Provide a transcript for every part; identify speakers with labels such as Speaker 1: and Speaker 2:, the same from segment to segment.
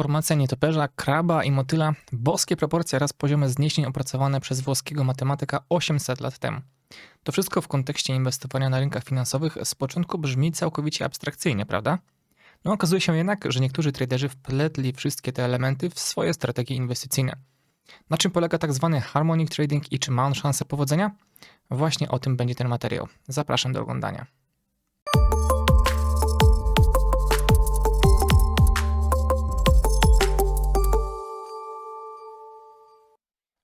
Speaker 1: Formacja nietoperza, kraba i motyla, boskie proporcje oraz poziomy zniesień opracowane przez włoskiego matematyka 800 lat temu. To wszystko w kontekście inwestowania na rynkach finansowych z początku brzmi całkowicie abstrakcyjnie, prawda? No okazuje się jednak, że niektórzy traderzy wpletli wszystkie te elementy w swoje strategie inwestycyjne. Na czym polega tak zwany harmonic trading i czy ma on szansę powodzenia? Właśnie o tym będzie ten materiał. Zapraszam do oglądania.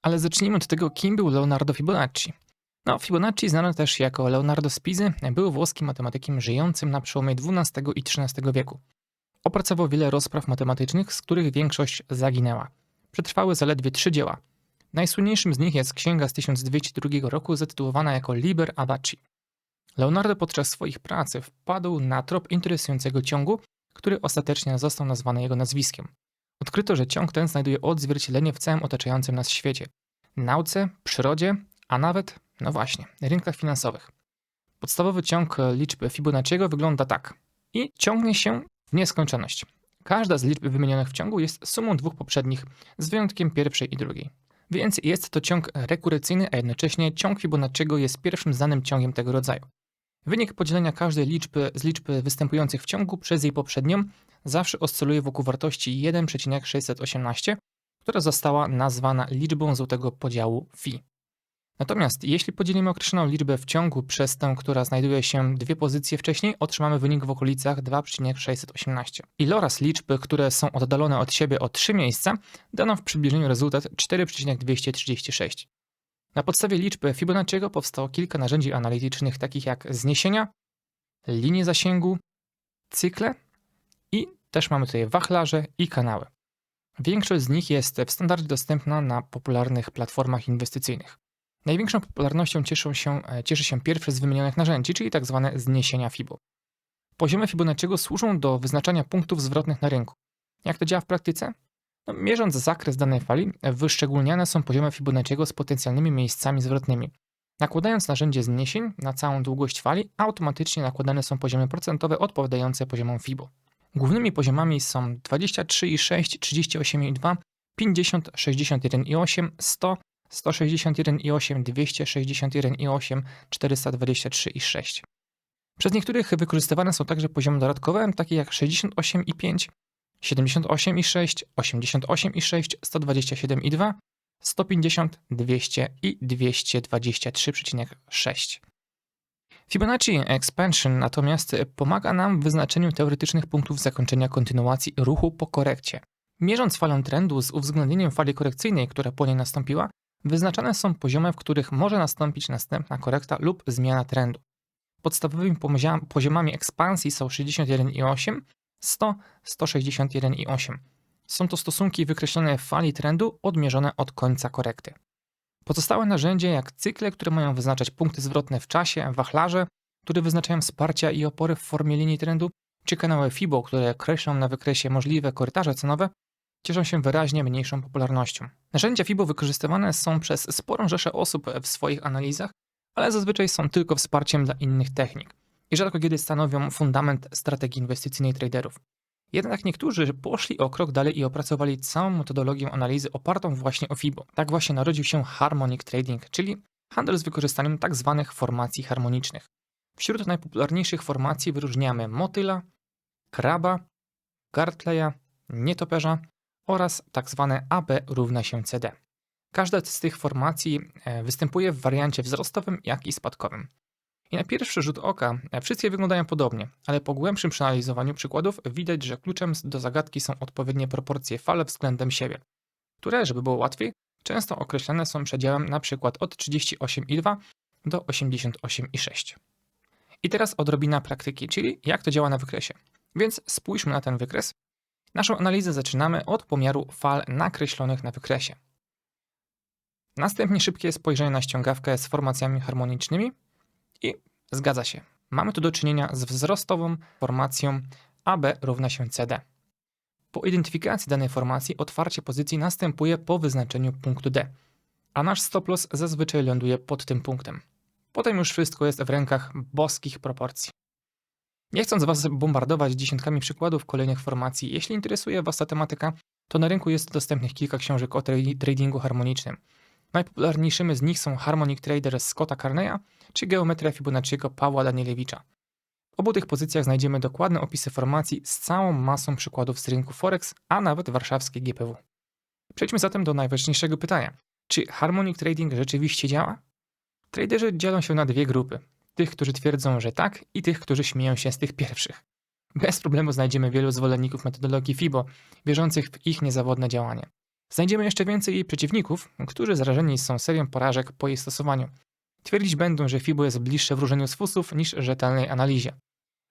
Speaker 1: Ale zacznijmy od tego, kim był Leonardo Fibonacci. No, Fibonacci, znany też jako Leonardo Spizy, był włoskim matematykiem żyjącym na przełomie XII i XIII wieku. Opracował wiele rozpraw matematycznych, z których większość zaginęła. Przetrwały zaledwie trzy dzieła. Najsłynniejszym z nich jest księga z 1202 roku zatytułowana jako Liber Abaci. Leonardo podczas swoich prac wpadł na trop interesującego ciągu, który ostatecznie został nazwany jego nazwiskiem. Odkryto, że ciąg ten znajduje odzwierciedlenie w całym otaczającym nas świecie nauce, przyrodzie, a nawet, no właśnie, rynkach finansowych. Podstawowy ciąg liczby Fibonacciego wygląda tak i ciągnie się w nieskończoność. Każda z liczb wymienionych w ciągu jest sumą dwóch poprzednich, z wyjątkiem pierwszej i drugiej. Więc jest to ciąg rekurencyjny, a jednocześnie ciąg Fibonacciego jest pierwszym znanym ciągiem tego rodzaju. Wynik podzielenia każdej liczby z liczb występujących w ciągu przez jej poprzednią zawsze oscyluje wokół wartości 1,618, która została nazwana liczbą złotego podziału phi. Natomiast jeśli podzielimy określoną liczbę w ciągu przez tę, która znajduje się dwie pozycje wcześniej, otrzymamy wynik w okolicach 2,618. Iloraz liczb, które są oddalone od siebie o 3 miejsca, da nam w przybliżeniu rezultat 4,236. Na podstawie liczby Fibonacciego powstało kilka narzędzi analitycznych, takich jak zniesienia, linie zasięgu, cykle i też mamy tutaj wachlarze i kanały. Większość z nich jest w standardzie dostępna na popularnych platformach inwestycyjnych. Największą popularnością cieszą się, e, cieszy się pierwsze z wymienionych narzędzi, czyli tzw. Tak zniesienia FIBO. Poziomy Fibonacciego służą do wyznaczania punktów zwrotnych na rynku. Jak to działa w praktyce? No, mierząc zakres danej fali, wyszczególniane są poziomy Fibonacciego z potencjalnymi miejscami zwrotnymi. Nakładając narzędzie zniesień na całą długość fali, automatycznie nakładane są poziomy procentowe odpowiadające poziomom FIBO. Głównymi poziomami są 23,6, 38,2, 50, 61,8, 100, 161,8, 261,8, 423,6. Przez niektórych wykorzystywane są także poziomy dodatkowe, takie jak 68,5, 78,6, 88,6, 127,2, 150, 200 i 223,6. Fibonacci Expansion natomiast pomaga nam w wyznaczeniu teoretycznych punktów zakończenia kontynuacji ruchu po korekcie. Mierząc falę trendu z uwzględnieniem fali korekcyjnej, która po niej nastąpiła, wyznaczane są poziomy, w których może nastąpić następna korekta lub zmiana trendu. Podstawowymi poziomami ekspansji są 61,8, 100, 161,8. Są to stosunki wykreślone w fali trendu odmierzone od końca korekty. Pozostałe narzędzia, jak cykle, które mają wyznaczać punkty zwrotne w czasie, wachlarze, które wyznaczają wsparcia i opory w formie linii trendu, czy kanały FIBO, które kreślą na wykresie możliwe korytarze cenowe, cieszą się wyraźnie mniejszą popularnością. Narzędzia FIBO wykorzystywane są przez sporą rzeszę osób w swoich analizach, ale zazwyczaj są tylko wsparciem dla innych technik i rzadko kiedy stanowią fundament strategii inwestycyjnej traderów. Jednak niektórzy poszli o krok dalej i opracowali całą metodologię analizy opartą właśnie o FIBO. Tak właśnie narodził się Harmonic Trading, czyli handel z wykorzystaniem tzw. Tak formacji harmonicznych. Wśród najpopularniejszych formacji wyróżniamy motyla, kraba, gartleya, nietoperza oraz tzw. Tak AB równa się CD. Każda z tych formacji e, występuje w wariancie wzrostowym, jak i spadkowym. I na pierwszy rzut oka e, wszystkie wyglądają podobnie, ale po głębszym przeanalizowaniu przykładów widać, że kluczem do zagadki są odpowiednie proporcje fal względem siebie, które, żeby było łatwiej, często określane są przedziałem np. od 38,2 do 88,6. I teraz odrobina praktyki, czyli jak to działa na wykresie. Więc spójrzmy na ten wykres. Naszą analizę zaczynamy od pomiaru fal nakreślonych na wykresie. Następnie szybkie spojrzenie na ściągawkę z formacjami harmonicznymi i zgadza się. Mamy tu do czynienia z wzrostową formacją AB równa się CD. Po identyfikacji danej formacji otwarcie pozycji następuje po wyznaczeniu punktu D, a nasz stop loss zazwyczaj ląduje pod tym punktem. Potem już wszystko jest w rękach boskich proporcji. Nie chcąc Was bombardować dziesiątkami przykładów kolejnych formacji, jeśli interesuje Was ta tematyka, to na rynku jest dostępnych kilka książek o tra- tradingu harmonicznym. Najpopularniejszymi z nich są Harmonic Trader Scotta Carneya czy Geometria Fibonacciego Pawła Danielewicza. W obu tych pozycjach znajdziemy dokładne opisy formacji z całą masą przykładów z rynku Forex, a nawet warszawskiej GPW. Przejdźmy zatem do najważniejszego pytania. Czy Harmonic Trading rzeczywiście działa? Traderzy dzielą się na dwie grupy. Tych, którzy twierdzą, że tak i tych, którzy śmieją się z tych pierwszych. Bez problemu znajdziemy wielu zwolenników metodologii FIBO, wierzących w ich niezawodne działanie. Znajdziemy jeszcze więcej jej przeciwników, którzy zarażeni są serią porażek po jej stosowaniu. Twierdzić będą, że FIBO jest bliższe wróżeniu z fusów niż rzetelnej analizie.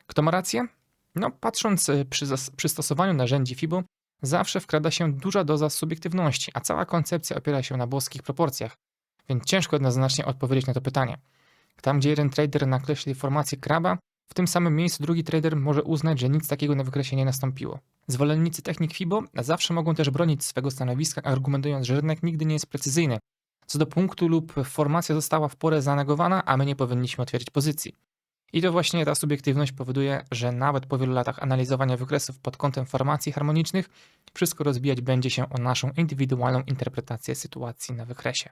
Speaker 1: Kto ma rację? No, patrząc y, przy, przy stosowaniu narzędzi FIBO, zawsze wkrada się duża doza subiektywności, a cała koncepcja opiera się na boskich proporcjach, więc ciężko jednoznacznie odpowiedzieć na to pytanie. Tam, gdzie jeden trader nakreśli formację kraba, w tym samym miejscu drugi trader może uznać, że nic takiego na wykresie nie nastąpiło. Zwolennicy technik FIBO zawsze mogą też bronić swego stanowiska, argumentując, że rynek nigdy nie jest precyzyjny. Co do punktu lub formacja została w porę zanegowana, a my nie powinniśmy otwierać pozycji. I to właśnie ta subiektywność powoduje, że nawet po wielu latach analizowania wykresów pod kątem formacji harmonicznych, wszystko rozbijać będzie się o naszą indywidualną interpretację sytuacji na wykresie.